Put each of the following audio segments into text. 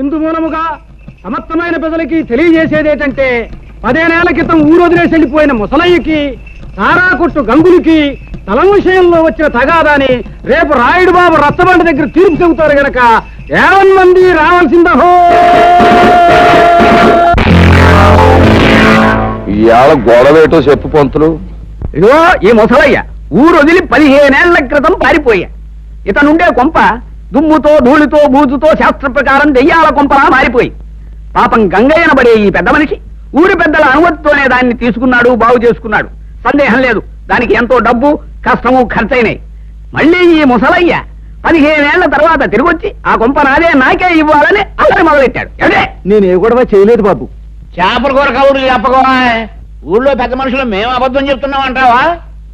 ఇందు మూలముగా సమర్థమైన ప్రజలకి తెలియజేసేది ఏంటంటే పదేనేళ్ళ క్రితం ఊరు వదిలేసి వెళ్ళిపోయిన ముసలయ్యకి తారా కొట్టు గంగులకి తలం విషయంలో వచ్చిన తగాదాని రేపు రాయుడు బాబు రచ్చబండ దగ్గర తీర్పు చెబుతారు గనక యావన్ మంది రావాల్సిందహో ఇవాళ గొడవేటో చెప్పు పంతులు. ఇదిగో ఈ ముసలయ్య ఊరు వదిలి పదిహేనేళ్ళ క్రితం పారిపోయా. ఇతనుండే కొంప దుమ్ముతో ధూళితో బూజుతో శాస్త్ర ప్రకారం దెయ్యాల కొంపలా మారిపోయి. పాపం గంగయ్యనబడే ఈ పెద్ద మనిషి ఊరి పెద్దల అనుమతితోనే దాన్ని తీసుకున్నాడు బాగు చేసుకున్నాడు. సందేహం లేదు. దానికి ఎంతో డబ్బు కష్టము ఖర్చయినాయి మళ్ళీ ఈ ముసలయ్య పదిహేనేళ్ళ తర్వాత తిరిగొచ్చి ఆ కొంప నాదే నాకే ఇవ్వాలని అల్లరి మొదలెట్టాడు. ఎవడే నేను ఏ గొడవ చేయలేదు బాబు. చేపల కూర కబుర్లు చెప్పకోవా ఊళ్ళో పెద్ద మనుషులు మేము అబద్ధం చెప్తున్నాం అంటావా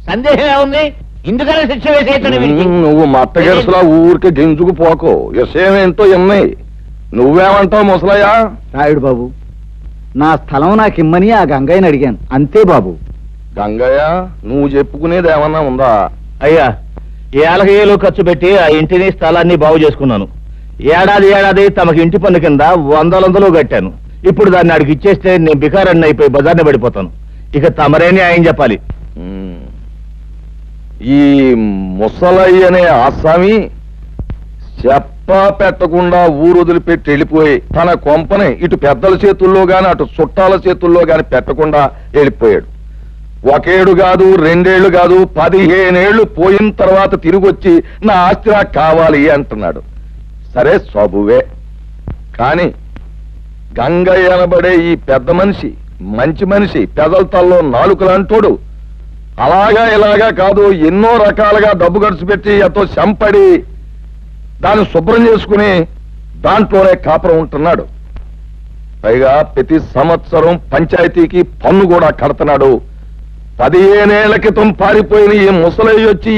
సందేహం ఏముంది? ఇందుకనే శిక్ష వేసేయచ్చని వీడికి. నువ్వు మట్టగెరసలా ఊరికి గింజుకు పోకో. విషయం ఏంటో ఎన్నాయి నువ్వేమంటావు ముసలయ్య? రాయుడు బాబు నా స్థలం నాకు ఇమ్మని ఆ గంగయ్యని అడిగాను. అంతే బాబు. గంగయ్య నువ్వు చెప్పుకునేది ఏమన్నా ఉందా? అయ్యా ఏళ్ళు ఖర్చు పెట్టి ఆ ఇంటిని స్థలాన్ని బాగు చేసుకున్నాను. ఏడాది ఏడాది తమకి ఇంటి పన్ను కింద వందలందలు కట్టాను. ఇప్పుడు దాన్ని అడిగి ఇచ్చేస్తే నేను బికారన్ని అయిపోయి బజార్ని పడిపోతాను. ఇక తమరే న్యాయం చెప్పాలి. ఈ ముసలయ్య అనే ఆసామి చెప్ప పెట్టకుండా ఊరు వదిలిపెట్టి వెళ్ళిపోయి తన కొంపని ఇటు పెద్దల చేతుల్లో గాని అటు చుట్టాల చేతుల్లో గాని పెట్టకుండా వెళ్ళిపోయాడు. ఒకేడు కాదు రెండేళ్ళు కాదు పదిహేనేళ్ళు పోయిన తర్వాత తిరిగి వచ్చి నా ఆస్తి నాకు కావాలి అంటున్నాడు. సరే సబువే. కాని గంగయ్య అనబడే ఈ పెద్ద మనిషి మంచి మనిషి పెదల తల్లో నాలుకలంటోడు అలాగా ఇలాగా కాదు ఎన్నో రకాలుగా డబ్బు ఖర్చు పెట్టి ఎంతో శంపడి దాన్ని శుభ్రం చేసుకుని దాంట్లోనే కాపురం ఉంటున్నాడు. పైగా ప్రతి సంవత్సరం పంచాయతీకి పన్ను కూడా కడుతున్నాడు. పదిహేనేళ్ళ క్రితం పారిపోయిన ఈ ముసలయ్య వచ్చి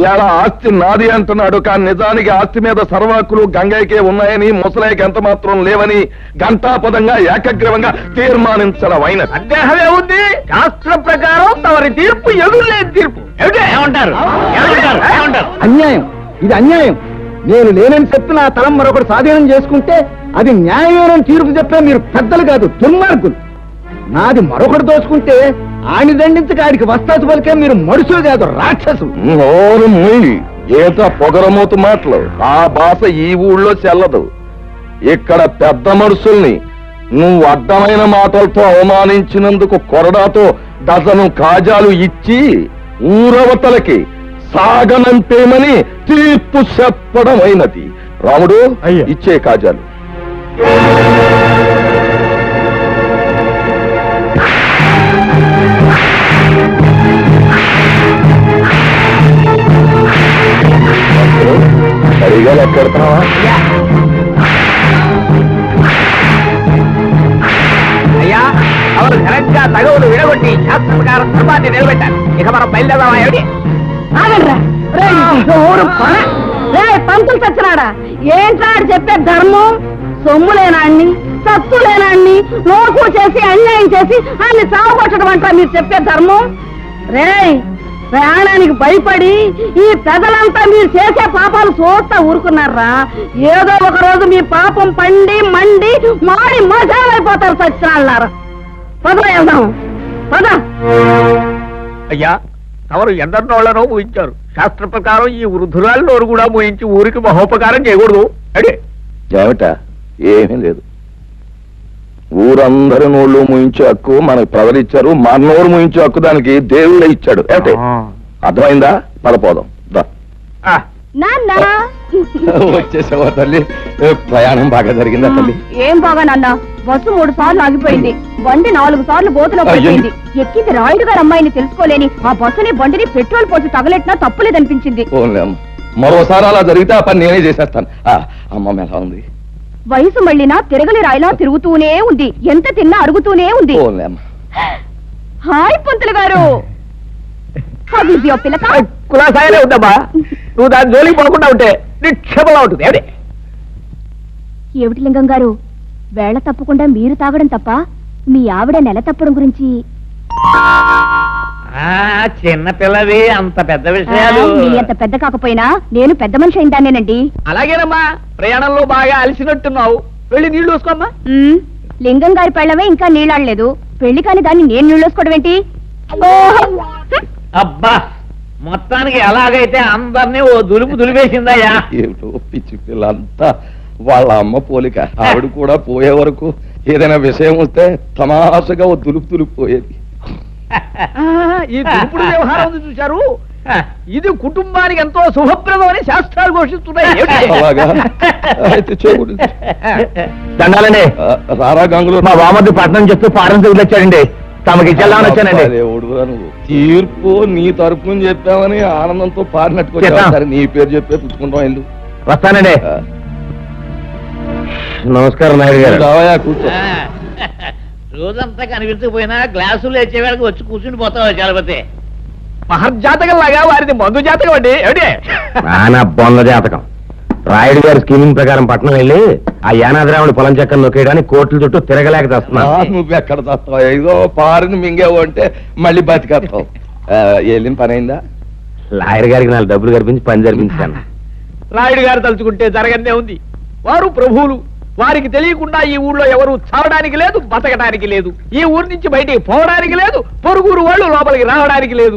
ఇవాళ ఆస్తి నాది అంటున్నాడు కానీ నిజానికి ఆస్తి మీద సర్వాకులు గంగయ్యకే ఉన్నాయని ముసలయ్యకి ఎంత మాత్రం లేవని గంటాపదంగా ఏకగ్రీవంగా తీర్మానించడం సందేహమే ఉంది శాస్త్ర ప్రకారం తమరి తీర్పు ఎదురులేని తీర్పు. ఏమిటి? ఏమంటారు? ఏమంటారు? ఏమంటారు? అన్యాయం. ఇది అన్యాయం. నేను లేనని చెప్పి నా తలం మరొకటి స్వాధీనం చేసుకుంటే అది న్యాయమైన తీర్పు చెప్పే మీరు పెద్దలు కాదు దుర్మార్గులు. నాది మరొకటి దోచుకుంటే ఆని దండించక ఆడికి వస్తాసు పలికే మీరు మనుషులు కాదు రాక్షసులు నోరు మూయి ఏత పొగరమూతు మాటలు. ఆ భాష ఈ ఊళ్ళో చెల్లదు. ఇక్కడ పెద్ద మనుషుల్ని నువ్వు అడ్డమైన మాటలతో అవమానించినందుకు కొరడాతో డజను కాజాలు ఇచ్చి ఊరవతలకి సాగనంపేమని తీర్పు చెప్పడం అయినది రాముడు. ఇచ్చే కాజాలు. సరిగా లెక్కెడతావా అయ్యా అవరు ఘనంగా తగవులు విడగొట్టి శాస్త్ర ప్రకారం ధర్మాన్ని నిలబెట్టారు. ఇక మనం బయలుదేరదామా ఏమిటి? ఊరు రే పంతులు చచ్చినాడా ఏంట్రా ఆడు చెప్పే ధర్మం? సొమ్ము లేనాన్ని సత్తు లేనాన్ని నోకు చేసి అన్యాయం చేసి అన్ని చావగొట్టడం అంటారా మీరు చెప్పే ధర్మం? రే ప్రాణానికి భయపడి ఈ పెదలంతా మీరు చేసే పాపాలు చూస్తా ఊరుకున్నారా? ఏదో ఒక రోజు మీ పాపం పండి మండి మాడి మసాలైపోతారు సచ్చినాళ్ళారా పద వెళ్దాం. పద. అయ్యా తమరు ఎందరినోళ్ళనో ఊహించారు. శాస్త్ర ప్రకారం ఈ వృద్ధురాలను కూడా ఊహించి ఊరికి మహోపకారం చేయకూడదు. అడే. ఏమిట ఏమీ లేదు. ఊరందరి నోళ్ళు ముయించే హక్కు మనకు ప్రజలిచ్చారు మన నోరు ముయించే హక్కు దానికి దేవుడే ఇచ్చాడు. ఏమిటి? అర్థమైందా? పదపోదాం దా. ఆ, నాన్న! వచ్చేసావా తల్లి? ప్రయాణం బాగా జరిగిందా తల్లి? ఏం బాగా నాన్న? బస్సు మూడు సార్లు ఆగిపోయింది. బండి నాలుగు సార్లు గోతులో పడిపోయింది. ఎక్కింది రాయుడు గారు అమ్మాయిని తెలుసుకోలేని ఆ బస్సుని బండిని పెట్రోల్ పోసి తగలెట్టినా తప్పులేదనిపించింది. అమ్మ. మరోసారి అలా జరిగితే ఆ పని నేనే చేసేస్తాను. ఆ, అమ్మమ్మ ఎలా ఉంది. వయసు మళ్ళినా తిరగలి రాయిలా తిరుగుతూనే ఉంది. ఎంత తిన్నా అరుగుతూనే ఉంది. హాయ్ పంతులు గారు. కులాసాయనే ఉందమ్మా. నువ్వు దాని జోలికి పడకుండా ఉంటే ఉంటుంది. ఏమిటి? ఏమిటి లింగం గారు? వేళ తప్పకుండా మీరు తాగడం తప్ప మీ ఆవిడ నెల తప్పడం గురించి చిన్న పిల్లవి అంత పెద్ద విషయాలు. నీ అంత పెద్ద కాకపోయినా నేను పెద్ద మనిషి అయిందానేనండి అలాగేనమ్మా ప్రయాణంలో బాగా అలసినట్టున్నావు. వెళ్ళి నీళ్ళు చూసుకోమ్మా ఉమ్, లింగం గారి పెళ్ళమే ఇంకా నీళ్ళాడలేదు. పెళ్ళి కాని దాన్ని నేను నీళ్ళోసుకోవడం ఏంటి? ఓహో! హ్మ్. అబ్బా మొత్తానికి ఎలాగైతే అందరినీ ఓ దులుపు దులిపేసిందయ్యా. ఏమిటో పిచ్చి పిల్లంతా వాళ్ళ అమ్మ పోలిక. ఆవిడ కూడా పోయే వరకు ఏదైనా విషయం వస్తే తమాషగా ఓ దులుపు దులుపు పోయేది ఈ దురుపుడు వ్యవహారం ఉంది చూశారు? ఇది కుటుంబానికి ఎంతో శుభప్రదం అని శాస్త్రాలు ఘోషిస్తున్నాయి. రారా గంగులు. మా బామర్ది పట్నం చెప్తూ ఫారెన్ సివిల్ వచ్చాడండి తమకి ఇచ్చేద్దామని వచ్చానండి. తీర్పు నీ తరపున చెప్పామని ఆనందంతో పారినట్టుకు వచ్చావు. చేద్దాం. సరే నీ పేరు చెప్పే పుచ్చుకుంటాం ఇల్లు వస్తానండి. నమస్కారం నాయుడు గారు. కూర్చో. రోజంతా కనిపించకపోయినా గ్లాసులు వచ్చే వేళకి వచ్చి కూర్చుని పోతావు చలపతి? మహర్జాతకం లాగా వారిది మందు జాతకం అండి. ఏమిటి? నానా బొంద జాతకం. రాయుడు గారి స్కీమింగ్ ప్రకారం పట్నం వెళ్ళి ఆ యానాద్రావుడి పొలం చెక్కను నొక్కేయడానికి కోట్ల చుట్టూ తిరగలేక ఆ, తెస్తున్నాను నువ్వు ఎక్కడ తస్తావు ఏదో పారిని మింగేవు అంటే మళ్ళీ బతికేస్తావు. ఆ, వెళ్ళిన పని అయిందా? లాయర్ గారికి నాలుగు డబ్బులు కల్పించి పని జరిపించాను. రాయుడు గారు తలుచుకుంటే జరగనే ఉంది. వారు ప్రభువులు. వారికి తెలియకుండా ఈ ఊళ్ళో ఎవరు చావడానికి లేదు బతకడానికి లేదు. ఈ ఊరు నుంచి బయటికి పోవడానికి లేదు పొరుగురు వాళ్ళు లోపలికి రావడానికి లేదు.